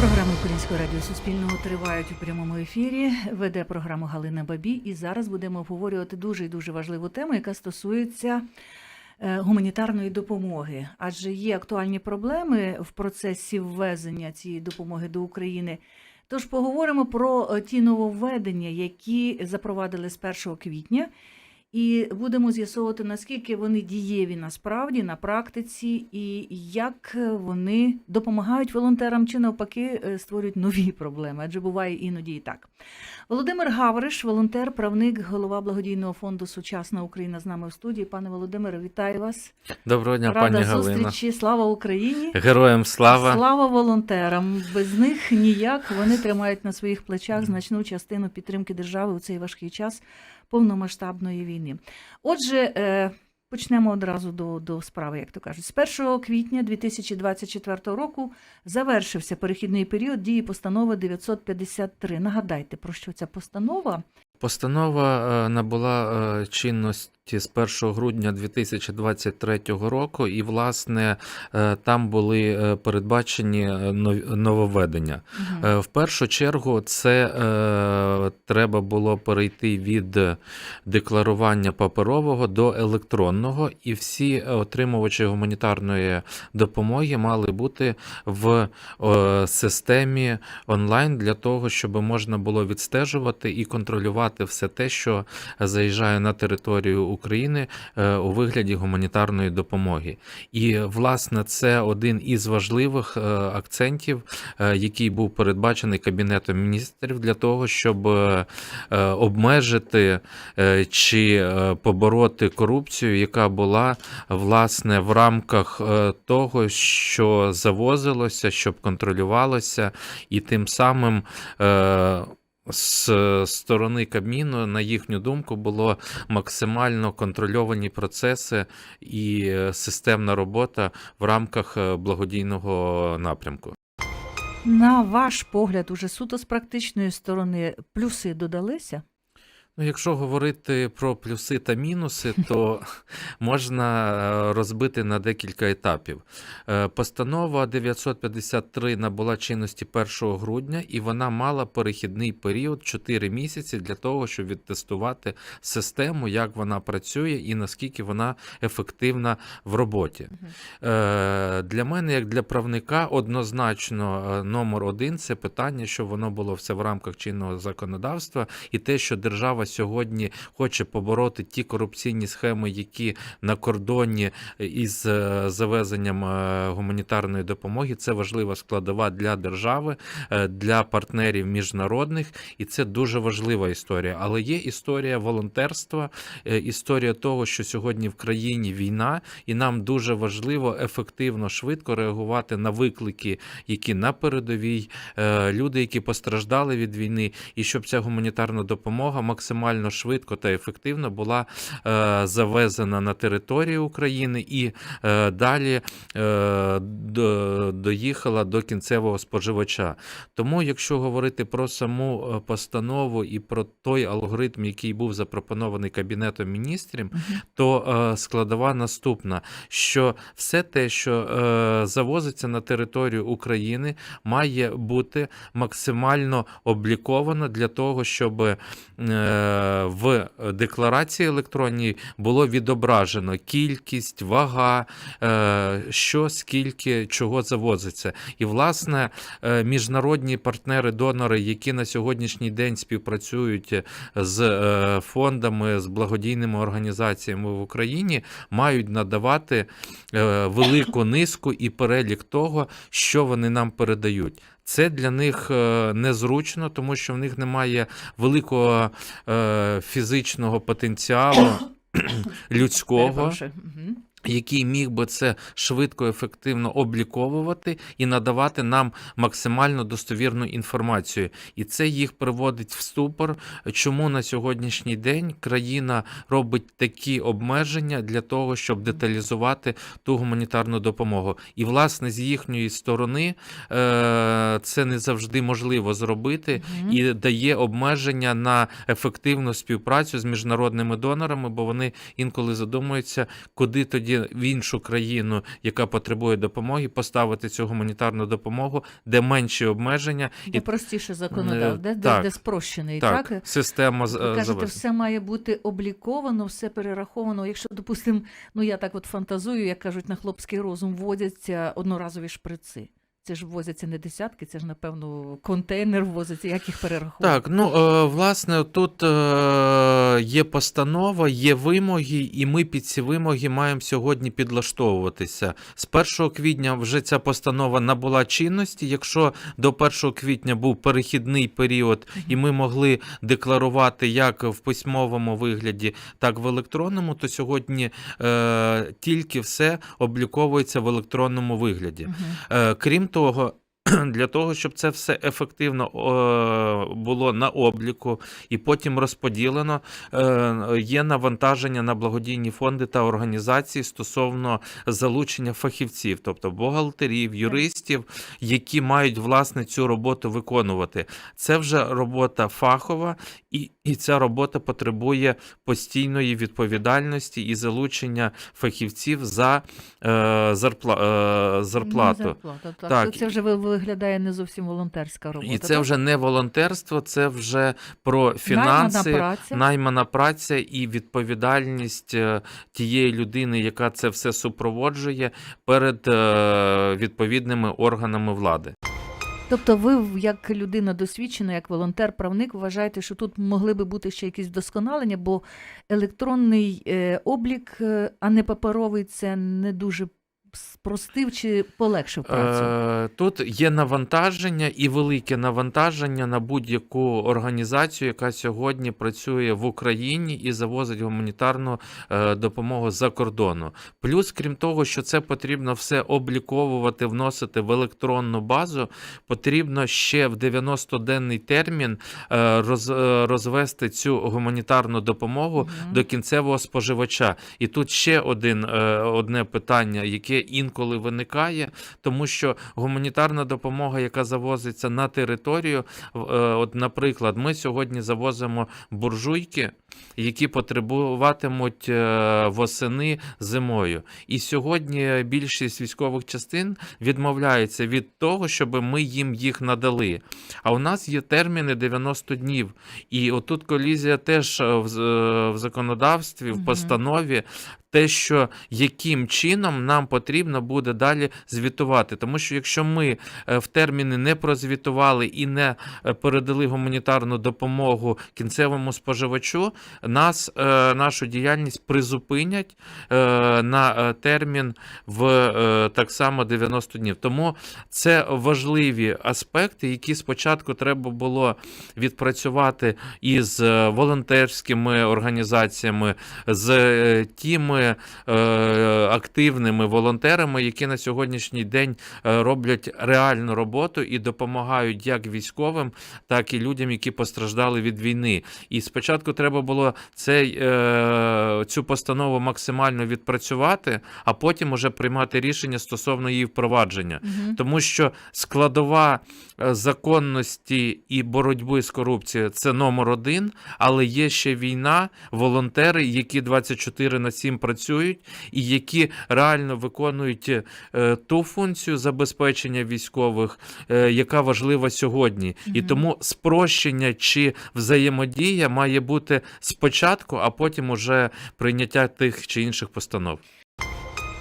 Програми Українського радіо Суспільного тривають у прямому ефірі. Веде програму Галина Бабій. І зараз будемо обговорювати дуже і дуже важливу тему, яка стосується е, гуманітарної допомоги. Адже є актуальні проблеми в процесі ввезення цієї допомоги до України. Тож поговоримо про е, ті нововведення, які запровадили з 1 квітня. І будемо з'ясовувати, наскільки вони дієві насправді на практиці, і як вони допомагають волонтерам чи навпаки е, створюють нові проблеми, адже буває іноді і так. Володимир Гавриш, волонтер, правник, голова благодійного фонду Сучасна Україна з нами в студії. Пане Володимире, вітаю вас. Доброго дня, Рада пані Галина. зустрічі. Слава Україні! Героям слава. Слава волонтерам! Без них ніяк вони тримають на своїх плечах значну частину підтримки держави у цей важкий час повномасштабної війни. Отже, е, почнемо одразу до, до справи, як то кажуть. З 1 квітня 2024 року завершився перехідний період дії постанови 953. Нагадайте, про що ця постанова? Постанова е, набула е, чинності з 1 грудня 2023 року, і, власне, е, там були е, передбачені е, нововведення. Е, В першу чергу це е, треба було перейти від декларування паперового до електронного, і всі отримувачі гуманітарної допомоги мали бути в е, системі онлайн для того, щоб можна було відстежувати і контролювати все те, що заїжджає на територію України е, у вигляді гуманітарної допомоги. І власне це один із важливих е, акцентів, е, який був передбачений Кабінетом міністрів для того, щоб обмежити чи побороти корупцію, яка була власне в рамках того, що завозилося, щоб контролювалося, і тим самим. Е, з сторони Кабміну, на їхню думку, було максимально контрольовані процеси і е, системна робота в рамках е, благодійного напрямку. На ваш погляд, уже суто з практичної сторони, плюси додалися? Ну, якщо говорити про плюси та мінуси, то можна е, розбити на декілька етапів. Е, Постанова 953 набула чинності 1 грудня, і вона мала перехідний період 4 місяці для того, щоб відтестувати систему, як вона працює і наскільки вона ефективна в роботі. Е, Для мене, як для правника, однозначно номер один це питання, що воно було все в рамках чинного законодавства, і те, що держава сьогодні хоче побороти ті корупційні схеми, які на кордоні із е, завезенням е, гуманітарної допомоги, це важлива складова для держави, е, для партнерів міжнародних, і це дуже важлива історія. Але є історія волонтерства, е, історія того, що сьогодні в країні війна, і нам дуже важливо ефективно, швидко реагувати на виклики, які на передовій, е, люди, які постраждали від війни, і щоб ця гуманітарна допомога максимально швидко та ефективно була е, завезена на територію України і е, далі е, до, доїхала до кінцевого споживача. Тому, якщо говорити про саму е, постанову і про той алгоритм, який був запропонований Кабінетом міністрів, то е, складова наступна: що все те, що е, завозиться на територію України, має бути максимально обліковано для того, щоб е, в декларації електронній було відображено кількість, вага, е, що скільки чого завозиться. І, власне, е, міжнародні партнери-донори, які на сьогоднішній день співпрацюють з е, фондами, з благодійними організаціями в Україні, мають надавати велику низку і перелік того, що вони нам передають. Це для них е, незручно, тому що в них немає великого е, фізичного потенціалу людського Перепрошую. Який міг би це швидко, ефективно обліковувати і надавати нам максимально достовірну інформацію. І це їх приводить в ступор, чому на сьогоднішній день країна робить такі обмеження для того, щоб деталізувати ту гуманітарну допомогу. І, власне, з їхньої сторони е, це не завжди можливо зробити і дає обмеження на ефективну співпрацю з міжнародними донорами, бо вони інколи задумуються, куди тоді виїзді в іншу країну, яка потребує допомоги, поставити цю гуманітарну допомогу, де менші обмеження, Де і простіше законодав, Е, де, де, так. де спрощений, так, так? система Ви кажете, все має бути обліковано, все перераховано. Якщо, допустимо, ну я так от фантазую, як кажуть, на хлопський розум вводяться одноразові шприци. Це ж ввозяться не десятки, це ж, напевно, контейнер ввозиться, як їх перераховувати? Так, ну е, власне, тут е, є постанова, є вимоги, і ми під ці вимоги маємо сьогодні підлаштовуватися. З 1 квітня вже ця постанова набула чинності. Якщо до 1 квітня був перехідний період, і ми могли декларувати як в письмовому вигляді, так і в електронному, то сьогодні е, тільки все обліковується в електронному вигляді. Е, Крім того, для того, щоб це все ефективно було на обліку і потім розподілено, е, є навантаження на благодійні фонди та організації стосовно залучення фахівців, тобто бухгалтерів, юристів, які мають власне цю роботу виконувати. Це вже робота фахова, і, і ця робота потребує постійної відповідальності і залучення фахівців за е, зарпла, е, зарплату. Ну, зарплата, так. Так. Це вже ви- виглядає не зовсім волонтерська робота. І це так? вже не волонтерство, це вже про Наймана фінанси, праця. наймана праця і відповідальність е, тієї людини, яка це все супроводжує перед е, відповідними органами влади. Тобто ви, як людина досвідчена, як волонтер-правник, вважаєте, що тут могли би бути ще якісь вдосконалення, бо електронний е, облік, е, а не паперовий, це не дуже спростив чи полегшив працю. Е, Тут є навантаження і велике навантаження на будь-яку організацію, яка сьогодні працює в Україні і завозить гуманітарну е, допомогу за кордону. Плюс, крім того, що це потрібно все обліковувати, вносити в електронну базу, потрібно ще в 90-денний термін е, роз- розвести цю гуманітарну допомогу Мгм. до кінцевого споживача. І тут ще один, одне питання, яке інколи виникає, тому що гуманітарна допомога, яка завозиться на територію, е, от, наприклад, ми сьогодні завозимо буржуйки, які потребуватимуть е, восени зимою. І сьогодні більшість військових частин відмовляється від того, щоб ми їм їх надали. А у нас є терміни 90 днів. І отут колізія теж е, в, в законодавстві, в постанові. Те, що яким чином нам потрібно буде далі звітувати, тому що якщо ми е, в терміни не прозвітували і не е, передали гуманітарну допомогу кінцевому споживачу, нас е, нашу діяльність призупинять на термін в так само 90 днів. Тому це важливі аспекти, які спочатку треба було відпрацювати із волонтерськими організаціями, з е, тими е, активними волонтерами, які на сьогоднішній день е, роблять реальну роботу і допомагають як військовим, так і людям, які постраждали від війни. І спочатку треба було цей, е, цю постанову максимально відпрацювати, а потім уже приймати рішення стосовно її впровадження. Мгм. Тому що складова е, законності і боротьби з корупцією це номер один, але є ще війна, волонтери, які 24 на 7 працюють, і які реально виконують е, ту функцію забезпечення військових, е, яка важлива сьогодні. І тому спрощення чи взаємодія має бути спочатку, а потім уже прийняття тих чи інших постанов.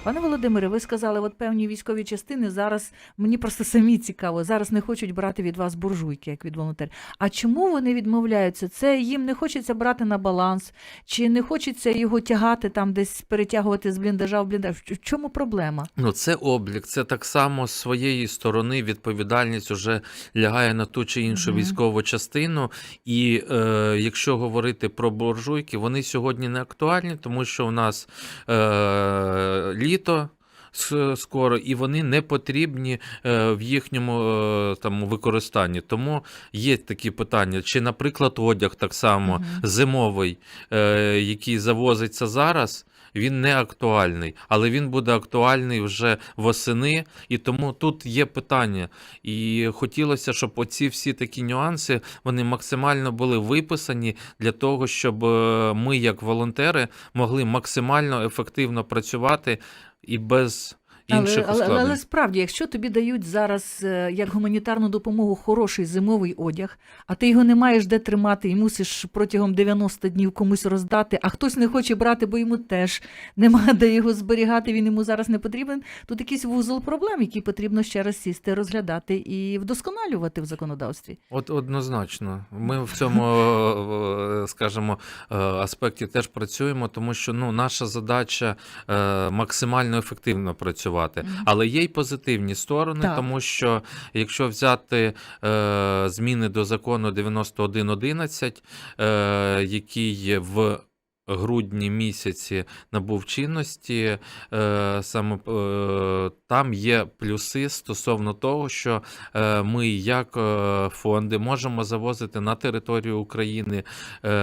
Пане Володимире, ви сказали, от певні військові частини зараз мені просто самі цікаво, зараз не хочуть брати від вас буржуйки, як від волонтерів. А чому вони відмовляються? Це їм не хочеться брати на баланс, чи не хочеться його тягати там, десь перетягувати з бліндажа в бліндаж? В чому проблема? Ну, це облік, це так само з своєї сторони відповідальність вже лягає на ту чи іншу Мгм. військову частину. І е, якщо говорити про буржуйки, вони сьогодні не актуальні, тому що у нас е, літо. Скоро і вони не потрібні е, в їхньому е, там використанні. Тому є такі питання. Чи, наприклад, одяг так само зимовий, е, який завозиться зараз, він не актуальний, але він буде актуальний вже восени, і тому тут є питання. І хотілося, щоб оці всі такі нюанси вони максимально були виписані для того, щоб е, ми, як волонтери, могли максимально ефективно працювати і без інших але, але, але справді, якщо тобі дають зараз е, як гуманітарну допомогу хороший зимовий одяг, а ти його не маєш де тримати і мусиш протягом 90 днів комусь роздати, а хтось не хоче брати, бо йому теж немає де його зберігати, він йому зараз не потрібен. Тут якийсь вузол проблем, які потрібно ще раз сісти, розглядати і вдосконалювати в законодавстві. От однозначно, ми в цьому, е, скажімо, е, аспекті теж працюємо, тому що ну, наша задача максимально ефективно працювати. Мгм. Але є й позитивні сторони, Так. тому що якщо взяти е, зміни до закону 91.11, е, який в грудні місяці набув чинності, е, саме е, там є плюси стосовно того, що е, ми, як фонди, можемо завозити на територію України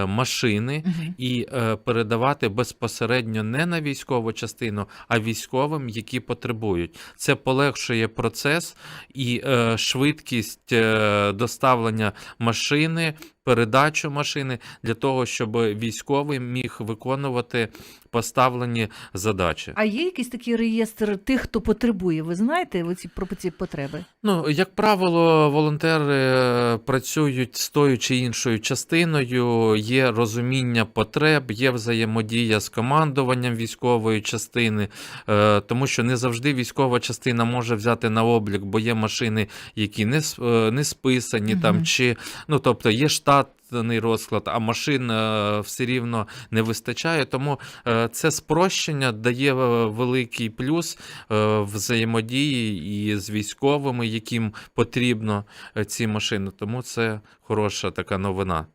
машини. Мгм. І передавати безпосередньо не на військову частину, а військовим, які потребують. Це полегшує процес і швидкість доставлення машини, передачу машини для того, щоб військовий міг виконувати поставлені задачі. А є якийсь такий реєстр тих, хто потребує? Ви знаєте оці, про ці потреби? Ну, як правило, волонтери е, працюють з тою чи іншою частиною, є розуміння потреб, є взаємодія з командуванням військової частини, е, тому що не завжди військова частина може взяти на облік, бо є машини, які не, е, не списані, Мгм. там, чи, ну, тобто є штатний розклад, а машин е, все рівно не вистачає. Тому е, це спрощення дає е, великий плюс взаємодії і з військовими, яким потрібно ці машини. Тому це хороша така новина.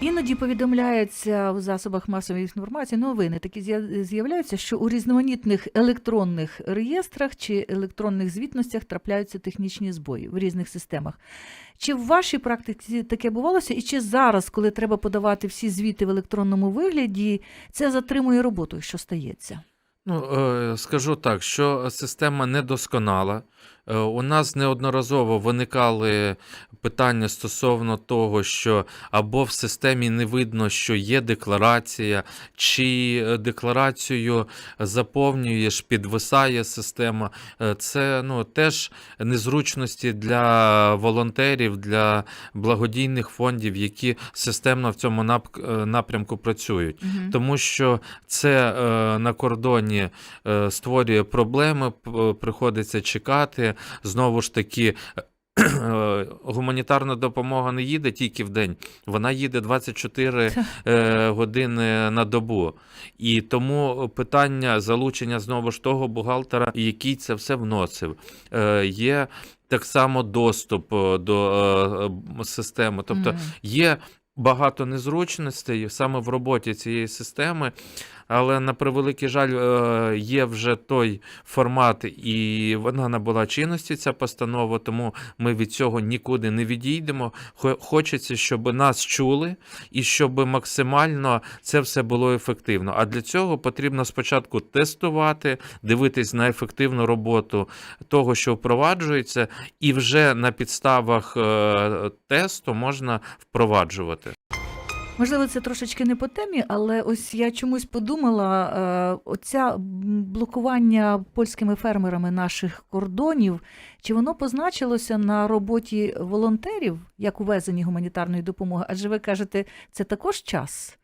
Іноді повідомляється в засобах масової інформації новини такі з'я- з'являються, що у різноманітних електронних реєстрах чи електронних звітностях трапляються технічні збої в різних системах. Чи в вашій практиці таке бувалося? І чи зараз, коли треба подавати всі звіти в електронному вигляді, це затримує роботу, що стається? Ну, е, скажу так, що система недосконала. Е, У нас неодноразово виникали питання стосовно того, що або в системі не видно, що є декларація, чи е, декларацію заповнюєш, підвисає система. Е, Це ну, теж незручності для волонтерів, для благодійних фондів, які системно в цьому напрямку працюють. Мгм. Тому що це на кордоні створює проблеми, приходиться чекати. Знову ж таки, е, гуманітарна допомога не їде тільки в день, вона їде 24 е, години на добу. І тому питання залучення знову ж того бухгалтера, який це все вносив. Е, Є так само доступ до системи. Тобто Є багато незручностей саме в роботі цієї системи, але на превеликий жаль, е, є вже той формат, і вона набула чинності, ця постанова, тому ми від цього нікуди не відійдемо. Хочеться, щоб нас чули і щоб максимально це все було ефективно. А для цього потрібно спочатку тестувати, дивитись на ефективну роботу того, що впроваджується, і вже на підставах е, тесту можна впроваджувати. Можливо, це трошечки не по темі, але ось я чомусь подумала: е, оця блокування польськими фермерами наших кордонів, чи воно позначилося на роботі волонтерів як увезення гуманітарної допомоги? Адже ви кажете, це також час.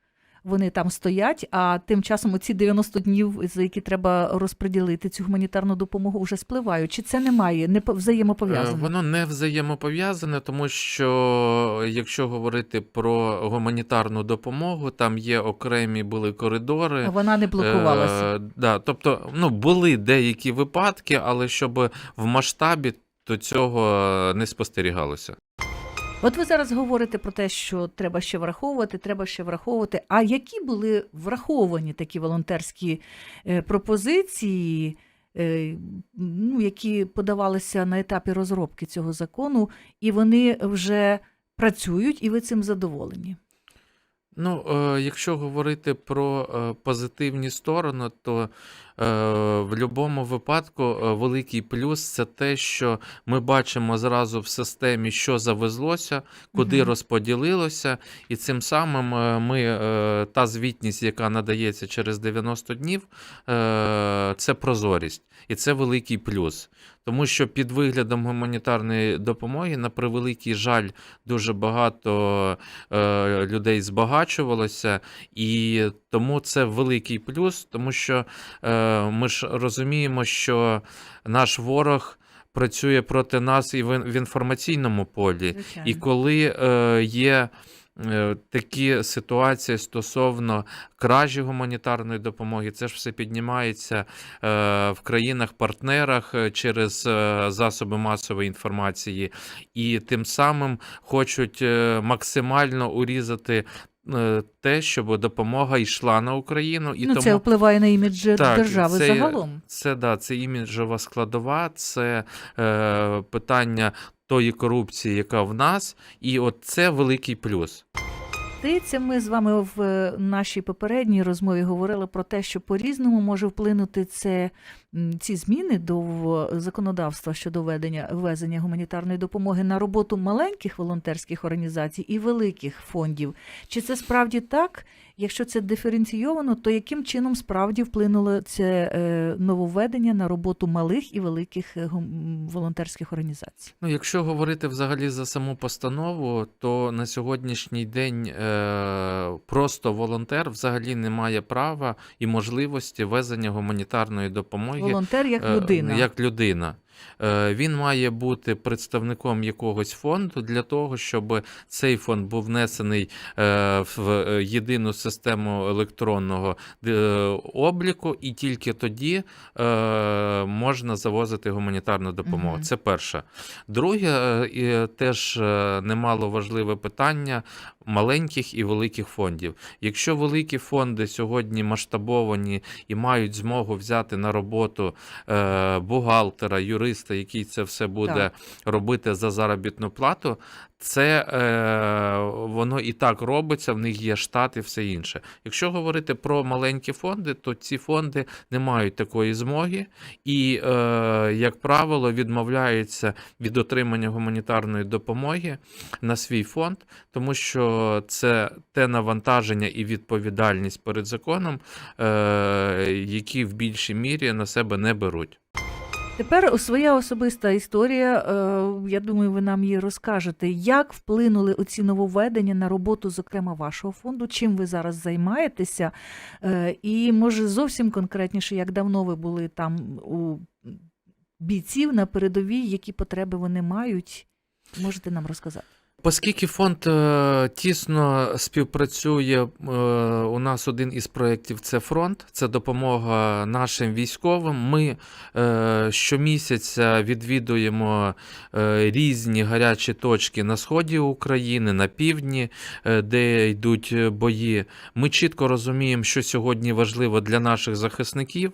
Вони там стоять, а тим часом оці 90 днів, за які треба розподілити цю гуманітарну допомогу, вже спливають. Чи це немає не по- Е, взаємопов'язано? Воно не взаємопов'язане, тому що якщо говорити про гуманітарну допомогу, там є окремі були коридори. А Вона не блокувалася. Е, да, тобто, ну, були деякі випадки, але щоб в масштабі то цього е, не спостерігалося. От ви зараз говорите про те, що треба ще враховувати, треба ще враховувати. А які були враховані такі волонтерські е, пропозиції, е, ну, які подавалися на етапі розробки цього закону, і вони вже працюють, і ви цим задоволені? Ну, е, якщо говорити про позитивні сторони, то в будь-якому випадку е, великий плюс це те, що ми бачимо зразу в системі, що завезлося, куди Мгм. розподілилося, і цим самим е, ми е, та звітність, яка надається через 90 днів, е, це прозорість, і це великий плюс. Тому що під виглядом гуманітарної допомоги, на превеликий жаль, дуже багато е, людей збагачувалося, і тому це великий плюс, тому що е, ми ж розуміємо, що наш ворог працює проти нас і в, інформаційному полі. Звичайно. І коли е, є е, такі ситуації стосовно кражі гуманітарної допомоги, це ж все піднімається е, в країнах-партнерах е, через е, засоби масової інформації, і тим самим хочуть е, максимально урізати. Е, Те, щоб допомога йшла на Україну, і ну, тому це впливає на імідж Так, держави це- загалом. це да, це іміджова складова, це е, питання тої корупції, яка в нас, і от це великий плюс. Здається, ми з вами в е, нашій попередній розмові говорили про те, що по-різному може вплинути це, ці зміни до законодавства щодо ведення ввезення гуманітарної допомоги на роботу маленьких волонтерських організацій і великих фондів. Чи це справді так? Якщо це диференційовано, то яким чином справді вплинуло це е, нововведення на роботу малих і великих е, волонтерських організацій? Ну, якщо говорити взагалі за саму постанову, то на сьогоднішній день е, просто волонтер взагалі не має права і можливості везення гуманітарної допомоги Волонтер як людина. Як людина. Е, Він має бути представником якогось фонду для того, щоб цей фонд був внесений е, в е, єдину систему електронного обліку, і тільки тоді можна завозити гуманітарну допомогу. Мгм. Це перше. Друге, і теж немало важливе питання маленьких і великих фондів. Якщо великі фонди сьогодні масштабовані і мають змогу взяти на роботу бухгалтера, юриста, який це все буде Так. робити за заробітну плату, це е, воно і так робиться, в них є штат і все інше. Якщо говорити про маленькі фонди, то ці фонди не мають такої змоги і, е, як правило, відмовляються від отримання гуманітарної допомоги на свій фонд, тому що це те навантаження і відповідальність перед законом, е, які в більшій мірі на себе не беруть. Тепер своя особиста історія. е, Я думаю, ви нам її розкажете. Як вплинули оці нововведення на роботу, зокрема, вашого фонду? Чим ви зараз займаєтеся? Е, І може зовсім конкретніше, як давно ви були там у бійців на передовій, які потреби вони мають? Можете нам розказати? Оскільки фонд е, тісно співпрацює, е, у нас один із проєктів це фронт, це допомога нашим військовим. Ми е, щомісяця відвідуємо е, різні гарячі точки на сході України, на півдні, е, де йдуть бої. Ми чітко розуміємо, що сьогодні важливо для наших захисників: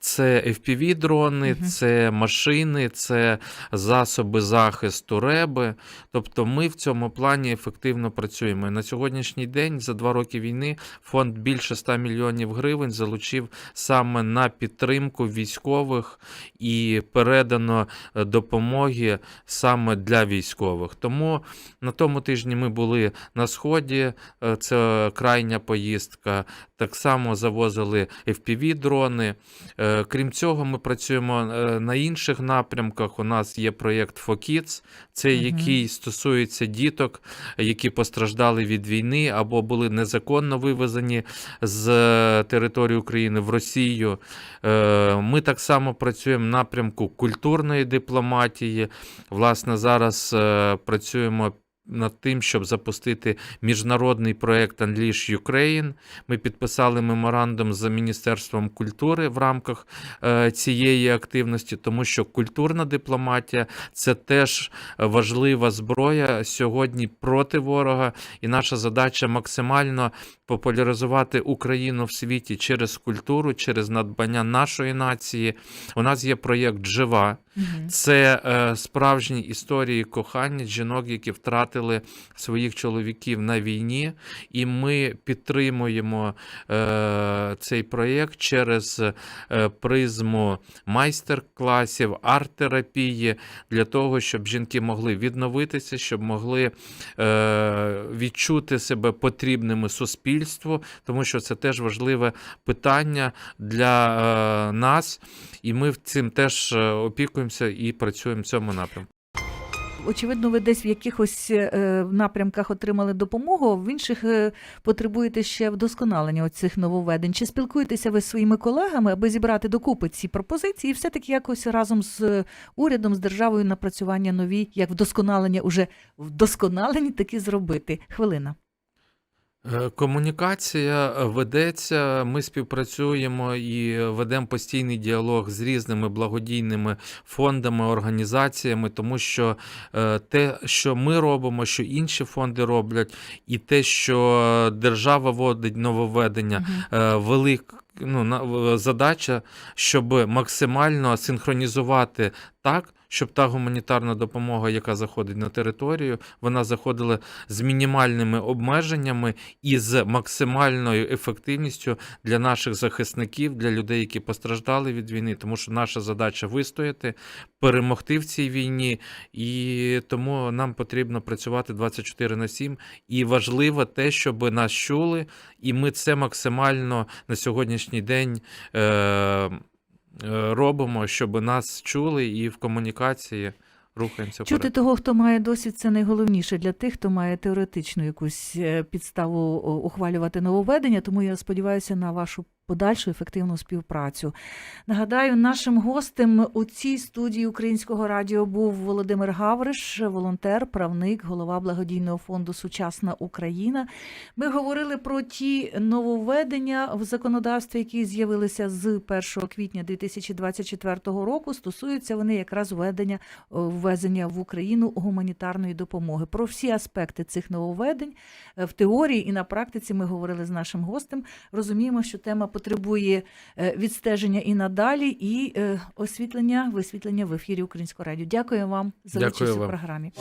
це FPV-дрони, Мгм. це машини, це засоби захисту реби. Тобто ми в цьому плані ефективно працюємо. На сьогоднішній день, за два роки війни, фонд більше 100 мільйонів гривень залучив саме на підтримку військових і передано е, допомоги саме для військових. Тому на тому тижні ми були на сході, е, це крайня поїздка. Так само завозили FPV-дрони. Е, Крім цього, ми працюємо е, на інших напрямках. У нас є проєкт FOKIDS, це Мгм. який стосується діток, які постраждали від війни або були незаконно вивезені з е, території України в Росію. Ми так само працюємо в напрямку культурної дипломатії. Власне, зараз працюємо. Над тим, щоб запустити міжнародний проект Unleash Ukraine. Ми підписали меморандум з Міністерством культури в рамках е, цієї активності, тому що культурна дипломатія це теж важлива зброя сьогодні проти ворога, і наша задача максимально популяризувати Україну в світі через культуру, через надбання нашої нації. У нас є проєкт Жива, Це е, справжні історії кохання жінок, які втратили своїх чоловіків на війні, і ми підтримуємо е, цей проєкт через е, призму майстер-класів, арт-терапії для того, щоб жінки могли відновитися, щоб могли е, відчути себе потрібними суспільству, тому що це теж важливе питання для е, нас, і ми цим теж е, опікуємося і працюємо в цьому напрямку. Очевидно, ви десь в якихось е, напрямках отримали допомогу, в інших е, потребуєте ще вдосконалення оцих нововведень. Чи спілкуєтеся ви зі своїми колегами, аби зібрати докупи ці пропозиції, і все-таки якось разом з е, урядом, з державою напрацювання нові, як вдосконалення уже вдосконалені, таки зробити? Хвилина. Е, Комунікація е, ведеться. Ми співпрацюємо і ведемо постійний діалог з різними благодійними фондами, організаціями, тому що е, те, що ми робимо, що інші фонди роблять, і те, що держава вводить нововведення, е, велик, ну, задача, щоб максимально синхронізувати так, щоб та гуманітарна допомога, яка заходить на територію, вона заходила з мінімальними обмеженнями і з максимальною ефективністю для наших захисників, для людей, які постраждали від війни, тому що наша задача вистояти, перемогти в цій війні, і тому нам потрібно працювати 24 на 7. І важливо те, щоб нас чули, і ми це максимально на сьогоднішній день. Е- Робимо, щоб нас чули і в комунікації рухаємося Чути вперед. того, хто має досвід, це найголовніше для тих, хто має теоретичну якусь е, підставу ухвалювати нововведення. Тому я сподіваюся на вашу подальшу ефективну співпрацю. Нагадаю, нашим гостем у цій студії українського радіо був Володимир Гавриш, волонтер, правник, голова благодійного фонду Сучасна Україна. Ми говорили про ті нововведення в законодавстві, які з'явилися з 1 квітня 2024 року. Стосуються вони якраз введення ввезення в Україну гуманітарної допомоги. Про всі аспекти цих нововведень е, в теорії і на практиці ми говорили з нашим гостем. Розуміємо, що тема потребує е, відстеження і надалі, і е, освітлення, висвітлення в ефірі Українського радіо. Дякую вам за участь у програмі.